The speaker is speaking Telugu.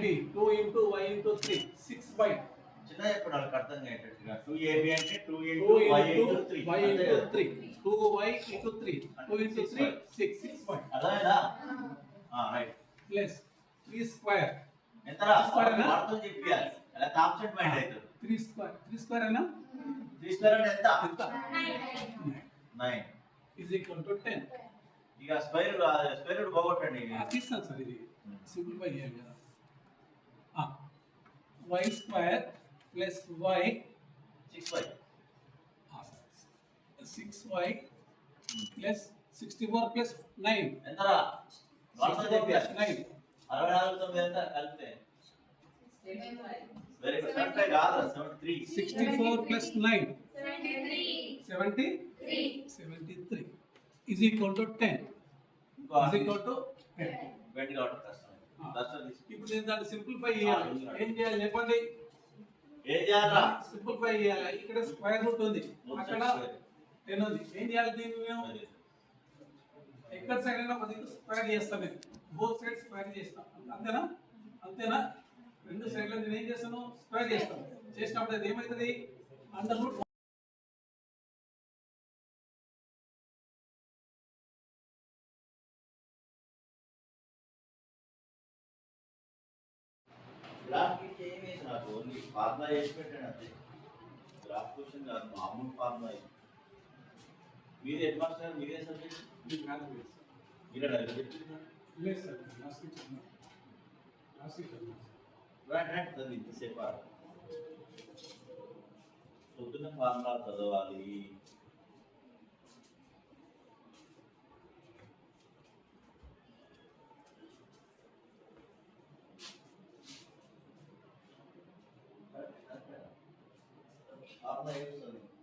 A B two into y into three six by చిన్న చెప్పండి వాళ్ళకి అర్థం అయ్యేటట్టుగా టూ ఏబి అంటే two into y into three y into three two y into three two into three six six by అర్థమైందా? రైట్ ప్లస్ త్రీ స్క్వేర్ ఎంత రా Square నా? వాడుతూ చెప్పాలి అలా కాన్సెప్ట్ మైండ్ అవుతుంది త్రీ స్క్వేర్ త్రీ స్క్వేర్ అయినా త్రీ స్క్వేర్ అంటే ఎంత? ఎంత? Nine is equal to ten ఇక స్క్వేర్ స్క్వేర్ రూట్ పోగొట్టండి. తీస్తాను సార్ ఇది. సింప్లిఫై చేయాలి కదా. Y square plus y six y six y plus sixty four plus nine ఎంత రా వాడుతూ ప్లస్ చెప్పాలి నైన్ అరవై నాలుగు తొమ్మిది ఎంత కలిపితే. వెరీ గుడ్ ఫైవ్ కాదు seventy three sixty four plus nine. Seventy Three. Seventy three is equal to ten ఇంకో ఈజ్ ఈక్వల్ టు టెన్ కష్టం. ఇప్పుడు నేను దాన్ని సింప్లిఫై చేయాలి. ఏం చేయాలి? చెప్పండి ఏం చేయాలరా సింప్లిఫై చేయాలి? ఇక్కడ స్క్వేర్ రూట్ ఉంది. అక్కడ టెన్ ఉంది. ఏం చేయాలి దీన్ని మేము? ఎక్కడ సైడ్ అయినా కొద్దిగా స్క్వేర్ చేస్తాను నేను బోత్ సైడ్ స్క్వేర్ చేస్తాం. అంతేనా? అంతేనా? రెండు సైడ్ల నేను ఏం చేస్తాను? స్క్వేర్ చేస్తాను చేసినప్పుడు అది ఏమవుతుంది? అండర్ రూట్ గ్రాఫ్కి ఏమీ నాకు ఓన్లీ ఫార్ములా చేసి పెట్టాను అంతే. గ్రాఫ్ క్వశ్చన్ కాదు మామూలు ఫార్ములా మీది హెడ్ మాస్టర్ మీదే సబ్జెక్ట్ మీరే అడగలేదు చెప్పింది లేదు సార్ చదివి ఇంతసేపు. పొద్దున్న ఫార్ములా చదవాలి. தயவு சொல்லுங்கள்